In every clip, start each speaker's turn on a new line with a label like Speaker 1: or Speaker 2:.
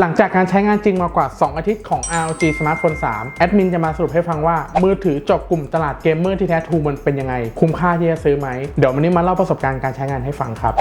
Speaker 1: หลังจากการใช้งานจริงมากว่า 2 อาทิตย์ของ ROG Smartphone 3 แอดมินจะมาสรุปให้ฟังว่า มือถือเจาะกลุ่มตลาดเกมเมอร์ที่แท้ทรูมันเป็นยังไง คุ้มค่าที่จะซื้อไหม เดี๋ยววันนี้มาเล่าประสบการณ์การใช้งานให้ฟังครับ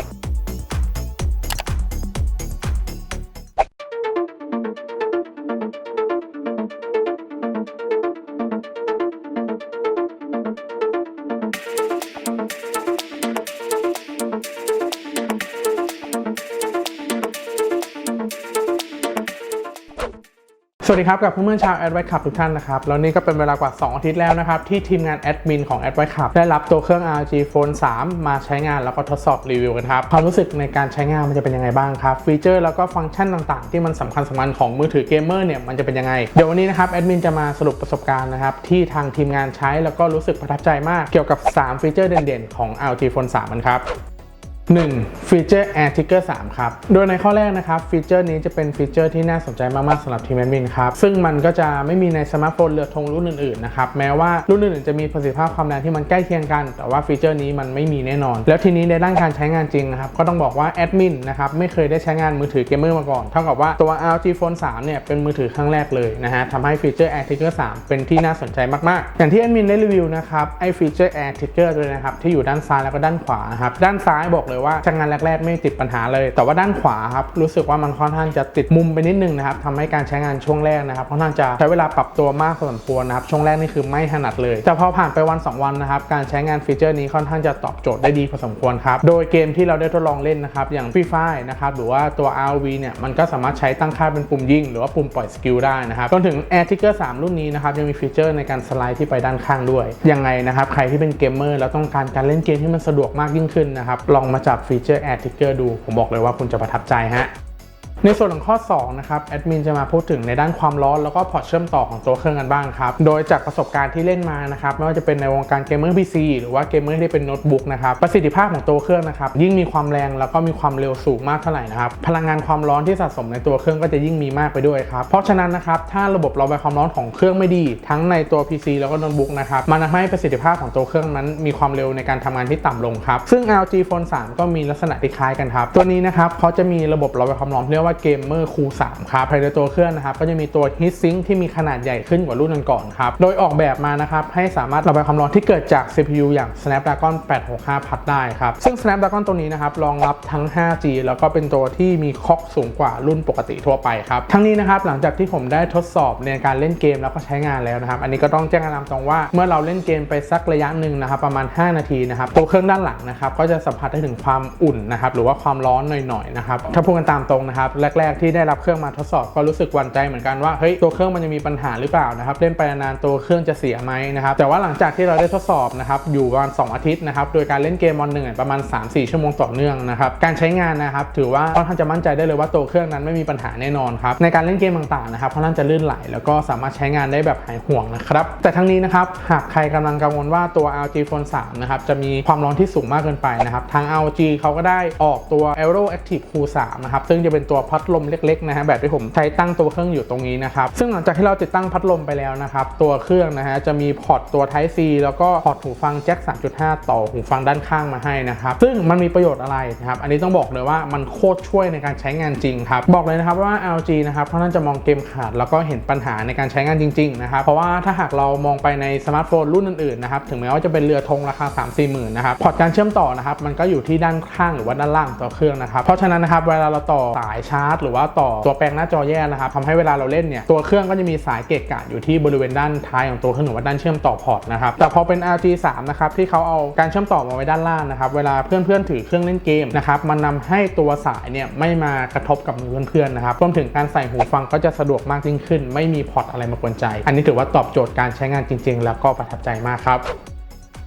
Speaker 1: สวัสดีครับ กับเพื่อนๆชาวแอดไวขับทุกท่านนะครับ แล้วนี่ก็เป็นเวลากว่า 2 อาทิตย์แล้วนะครับ ที่ทีมงานแอดมินของแอดไวขับได้รับตัวเครื่อง RG Phone 3 มาใช้งานแล้วก็ทดสอบรีวิวกันครับ ความรู้สึกในการใช้งานมันจะเป็นยังไงบ้างครับ ฟีเจอร์แล้วก็ฟังก์ชันต่างๆ ที่มันสำคัญสำคัญของมือถือเกมเมอร์เนี่ยมันจะเป็นยังไง เดี๋ยววันนี้นะครับแอดมินจะมาสรุปประสบการณ์นะครับที่ทางทีมงานใช้แล้วก็รู้สึกประทับใจมากเกี่ยวกับ 3 ฟีเจอร์เด่นๆของ RG Phone 3มันครับ 1. ฟีเจอร์ Air Trigger 3 ครับ โดยในข้อแรกนะครับ ฟีเจอร์นี้จะเป็นฟีเจอร์ที่น่าสนใจมาก ๆสำหรับทีมแอดมินครับ ซึ่งมันก็จะไม่มีในสมาร์ทโฟนเรือธงรุ่นอื่น ๆ นะครับ แม้ว่ารุ่นอื่น ๆ จะมีประสิทธิภาพความแรงที่มันใกล้เคียงกัน แต่ว่าฟีเจอร์นี้มันไม่มีแน่นอน แล้วทีนี้ในด้านการใช้งานจริงนะครับ ก็ต้องบอกว่าแอดมินนะครับไม่เคยได้ใช้งานมือถือเกมเมอร์มาก่อน เท่ากับว่าตัว ROG Phone 3 เนี่ยเป็นมือถือครั้งแรกเลยนะฮะทำให้ฟีเจอร์ Air Trigger 3 เป็นที่น่าสนใจมาก ๆ อย่างที่แอดมินได้รีวิวนะครับไอฟีเจอร์ Air Trigger ด้วยนะครับที่อยู่ด้านซ้ายแล้วก็ด้านขวานะครับด้านซ้ายบอกเลยว่าใช้งานแรก ๆ ไม่ติดปัญหาเลย แต่ว่าด้านขวาครับรู้สึกว่ามันค่อนข้างจะติดมุมไปนิดนึงนะครับทำให้การใช้งานช่วงแรกนะครับค่อนข้างจะใช้เวลาปรับตัวมากพอสมควรนะครับช่วงแรกนี่คือไม่ถนัดเลย แต่พอผ่านไปวัน 2 วันนะครับการใช้งานฟีเจอร์นี้ค่อนข้างจะตอบโจทย์ได้ดีพอสมควรครับโดยเกมที่เราได้ทดลองเล่นนะครับอย่าง Free Fire นะครับหรือว่าตัว RV เนี่ยมันก็สามารถใช้ตั้งค่าเป็นปุ่มยิง หรือว่าปุ่มปล่อยสกิลได้นะครับจนถึง Air Trigger 3 รุ่นนี้นะครับยังมีฟีเจอร์ในการสไลด์ที่ไปด้านข้างด้วยยังไงนะครับใครที่เป็นเกมเมอร์แล้วต้องการการเล่นเกมที่มันสะดวกมากยิ่งขึ้นนะครับลองมาจับฟีเจอร์ Air Trigger ดู ผมบอกเลยว่าคุณจะประทับใจฮะ ในส่วนของข้อ2นะครับแอดมินจะมาพูดถึงในด้านความร้อนแล้วก็พอร์ตเชื่อมต่อของตัวเครื่องกันบ้างครับ โดยจากประสบการณ์ที่เล่นมานะครับไม่ว่าจะเป็นในวงการเกมเมอร์พีซีหรือว่าเกมเมอร์ที่เป็นโน้ตบุ๊กนะครับประสิทธิภาพของตัวเครื่องนะครับยิ่งมีความแรงแล้วก็มีความเร็วสูงมากเท่าไหร่นะครับพลังงานความร้อนที่สะสมในตัวเครื่องก็จะยิ่งมีมากไปด้วยครับเพราะฉะนั้นนะครับถ้าระบบระบายความร้อนของเครื่องไม่ดี ทั้งในตัว PC แล้วก็โน้ตบุ๊กนะครับมันทำให้ประสิทธิภาพของตัวเครื่องนั้นมีความเร็วในการทำงานที่ต่ำลงครับซึ่ง LG Phone 3 ก็มีลักษณะที่คล้ายกันครับตัวนี้นะครับเขาจะมีระบบระบายความร้อนเรียกว่าเกมเมอร์คู3ครับภายในตัวเครื่องนะครับก็จะมีตัว Heat Sink ที่มีขนาดใหญ่ขึ้นกว่ารุ่นก่อนครับ โดยออกแบบมานะครับให้สามารถระบายความร้อนที่เกิดจาก CPU อย่าง Snapdragon 865 พัดได้ครับ ซึ่ง Snapdragon ตัวนี้นะครับรองรับทั้ง 5G แล้วก็เป็นตัวที่มีคอกสูงกว่ารุ่นปกติทั่วไปครับ ทั้งนี้นะครับหลังจากที่ผมได้ทดสอบในการเล่นเกมแล้วก็ใช้งานแล้วนะครับ อันนี้ก็ต้องแจ้งกันตามตรงว่าเมื่อเราเล่นเกมไปสักระยะหนึ่งนะครับประมาณ 5 นาทีนะครับตัวเครื่องด้านหลังนะครับก็จะสัมผัสได้ถึงความอุ่นนะครับหรือว่าความร้อนหน่อยๆนะครับถ้าพูดกันตามตรงนะครับแรก ๆ ที่ได้รับเครื่องมาทดสอบก็รู้สึกหวั่นใจเหมือนกันว่าเฮ้ยตัวเครื่องมันจะมีปัญหาหรือเปล่านะครับเล่นไปนานๆตัวเครื่องจะเสียไหมนะครับแต่ว่าหลังจากที่เราได้ทดสอบนะครับอยู่ประมาณ2อาทิตย์นะครับโดยการเล่นเกมวันหนึ่งประมาณ 3-4 ชั่วโมงต่อเนื่องนะครับการใช้งานนะครับถือว่าค่อนข้างจะมั่นใจได้เลยว่าตัวเครื่องนั้นไม่มีปัญหาแน่นอนครับในการเล่นเกมต่างๆนะครับค่อนข้างจะลื่นไหล แล้วก็สามารถใช้งานได้แบบหายห่วงนะครับแต่ทั้งนี้นะครับหากใครกำลังกังวลว่าตัว LG Phone 3นะครับจะมีความร้อนที่สูงมากเกินไปนะครับทาง LG เขาก็ได้ออกตัว Aero Active Cool 3นะครับซึ่งจะเป็นตัวพัดลมเล็กๆนะฮะแบบที่ผมใช้ตั้งตัวเครื่องอยู่ตรงนี้นะครับซึ่งหลังจากที่เราติดตั้งพัดลมไปแล้วนะครับตัวเครื่องนะฮะจะมีพอร์ตตัว Type C แล้วก็พอร์ตหูฟังแจ็ค3.5 ต่อหูฟังด้านข้างมาให้นะครับซึ่งมันมีประโยชน์อะไรนะครับอันนี้ต้องบอกเลยว่ามันโคตรช่วยในการใช้งานจริงครับบอกเลยนะครับว่า LG นะครับเขาน่าจะมองเกมขาดแล้วก็เห็นปัญหาในการใช้งานจริงๆนะครับเพราะว่าถ้าหากเรามองไปในสมาร์ทโฟนรุ่นอื่นๆนะครับถึงแม้ว่าจะเป็นเรือธงราคา 3 4หมื่นนะครับพอร์ตการเชื่อมต่อนะครับมันก็อยู่ที่ด้านข้างหรือว่าด้านล่างตัวเครื่องนะครับเพราะฉะนั้นนะครับเวลาเราต่อสายชาร์จ หรือว่าต่อตัวแปลงหน้าจอแยกนะครับทำให้เวลาเราเล่นเนี่ยตัวเครื่องก็จะมีสายเกะกะอยู่ที่บริเวณด้านท้ายของตัวเครื่องหรือว่าด้านเชื่อมต่อพอร์ตนะครับแต่พอเป็น LG 3 นะครับที่เขาเอาการเชื่อมต่อมาไว้ด้านล่างนะครับเวลาเพื่อนๆถือเครื่องเล่นเกมนะครับมันนำให้ตัวสายเนี่ยไม่มากระทบกับมือเพื่อนๆนะครับรวมถึงการใส่หูฟังก็จะสะดวกมากยิ่งขึ้น ไม่มีพอร์ตอะไรมากวนใจ อันนี้ถือว่าตอบโจทย์การใช้งานจริง ๆ แล้วก็ประทับใจมากครับ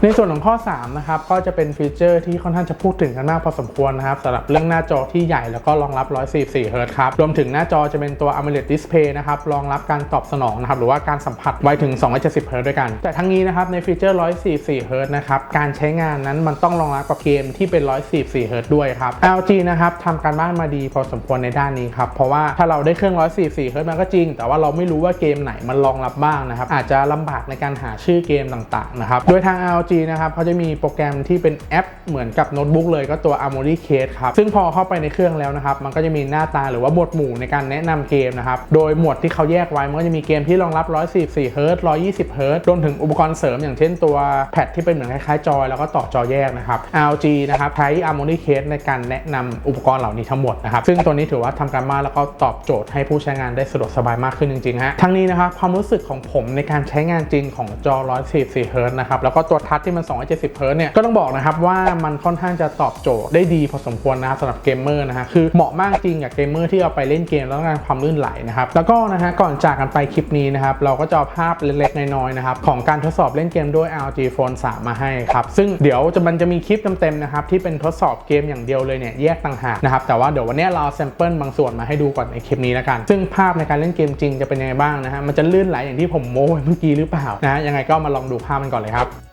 Speaker 1: ในส่วนของข้อ 3 นะครับ ก็จะเป็นฟีเจอร์ที่ค่อนข้างจะพูดถึงกันมากพอสมควรนะครับสำหรับเรื่องหน้าจอที่ใหญ่แล้วก็รองรับ 144 Hz ครับ รวมถึงหน้าจอจะเป็นตัว AMOLED Display นะครับ รองรับการตอบสนองนะครับ หรือว่าการสัมผัสไวถึง 270 Hz ด้วยกัน แต่ทั้งนี้นะครับ ในฟีเจอร์ 144 Hz นะครับ การใช้งานนั้นมันต้องรองรับกับเกมที่เป็น 144 Hz ด้วยครับ LG นะครับทำการบ้านมาดีพอสมควรในด้านนี้ครับ เพราะว่าถ้าเราได้เครื่อง 144 Hz มันก็จริง แต่ว่าเราไม่รู้ว่าเกมไหนมันรองรับบ้างนะครับอาจจะลำบากในการหาชื่อเกมต่างๆนะครับโดยทาง LG LG นะครับเขาจะมีโปรแกรมที่เป็นแอปเหมือนกับโน้ตบุ๊กเลยก็ตัว Armory Case ครับ ซึ่งพอเข้าไปในเครื่องแล้วนะครับ มันก็จะมีหน้าตาหรือว่าหมวดหมู่ในการแนะนำเกมนะครับ โดยหมวดที่เขาแยกไว้ มันก็จะมีเกมที่รองรับ 144 Hz 120 Hz รวมถึงอุปกรณ์เสริมอย่างเช่นตัวแพดที่เป็นเหมือนคล้ายๆจอยแล้วก็ต่อจอแยกนะครับ LG นะครับใช้ Armory Case ในการแนะนำอุปกรณ์เหล่านี้ทั้งหมดนะครับ ซึ่งตัวนี้ถือว่าทำการมากแล้วก็ตอบโจทย์ให้ผู้ใช้งานได้สะดวกสบายมากขึ้นจริงๆฮะทั้งนี้นะครับความรู้สึกของผมในการใช้งานจริงของจอ 144 Hz นะครับแล้วก็ตัวทัชที่มัน 270 Hz เนี่ยก็ต้องบอกนะครับว่ามันค่อนข้างจะตอบโจทย์ได้ดีพอสมควรนะครับสำหรับเกมเมอร์นะฮะคือเหมาะมากจริงกับเกมเมอร์ที่เอาไปเล่นเกมแล้วต้องการความลื่นไหลนะครับแล้วก็นะฮะก่อนจากกันไปคลิปนี้นะครับเราก็จะเอภาพเล็กๆน้อยๆนะครับของการทดสอบเล่นเกมด้วย LG Phone 3 มาให้ครับซึ่งเดี๋ยวจะมันจะมีคลิปเต็มๆนะครับที่เป็นทดสอบเกมอย่างเดียวเลยเนี่ยแยกต่างหากนะครับแต่ว่าเดี๋ยววันนี้เราแซมเปิลบางส่วนมาให้ดูก่อนในคลิปนี้แล้วกัน ซึ่งภาพในการเล่นเกมจริงจะเป็นยังไงบ้างนะฮะมันจะลื่นไหลอย่างที่ผมโม้ไว้เมื่อกี้หรือเปล่านะฮะยังไงก็มาลองดูภาพมันก่อนเลยครับ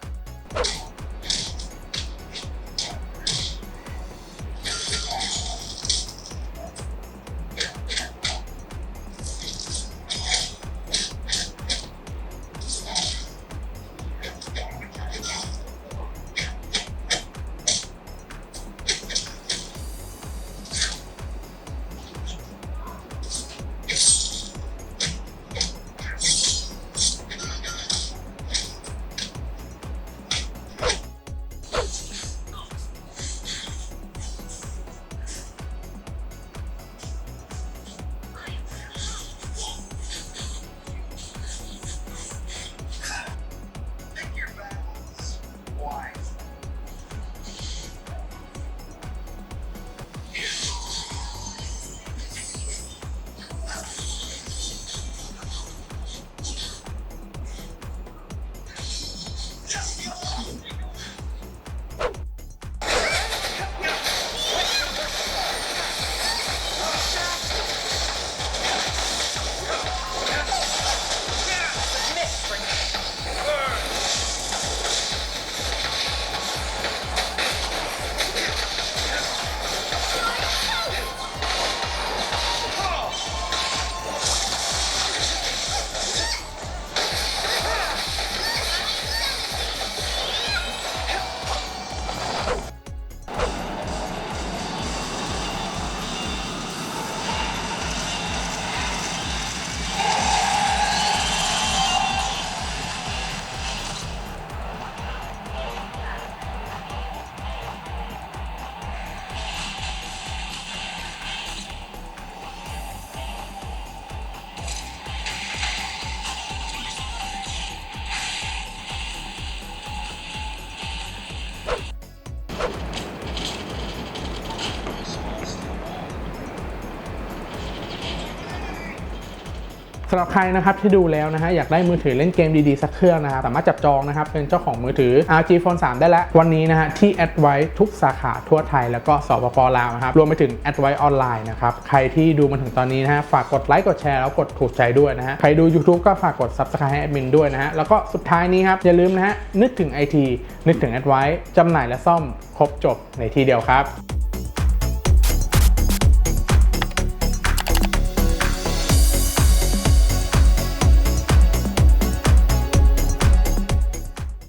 Speaker 1: ำหรับใครนะครับที่ดูแล้วนะฮะอยากได้มือถือเล่นเกมดีๆสักเครื่องนะครับสามารถจับจองนะครับเป็นเจ้าของมือถือ RG Phone 3 ได้แล้ว วันนี้นะฮะที่ a d v i ทุกสาขาทั่วไทยแล้วก็สปปลาวนะครับรวมไปถึง a d v i ออนไลน์นะครับใครที่ดูมาถึงตอนนี้นะฮะฝากกดไลค์กดแชร์แล้วกดถูกใจด้วยนะฮะใครดู YouTube ก็ฝากกด Subscribe ให้แอดมินด้วยนะฮะแล้วก็สุดท้ายนี้ครับอย่าลืมนะฮะนึกถึง IT นึกถึง a d v i จำหน่ายและซ่อมครบจบในที่เดียวครับ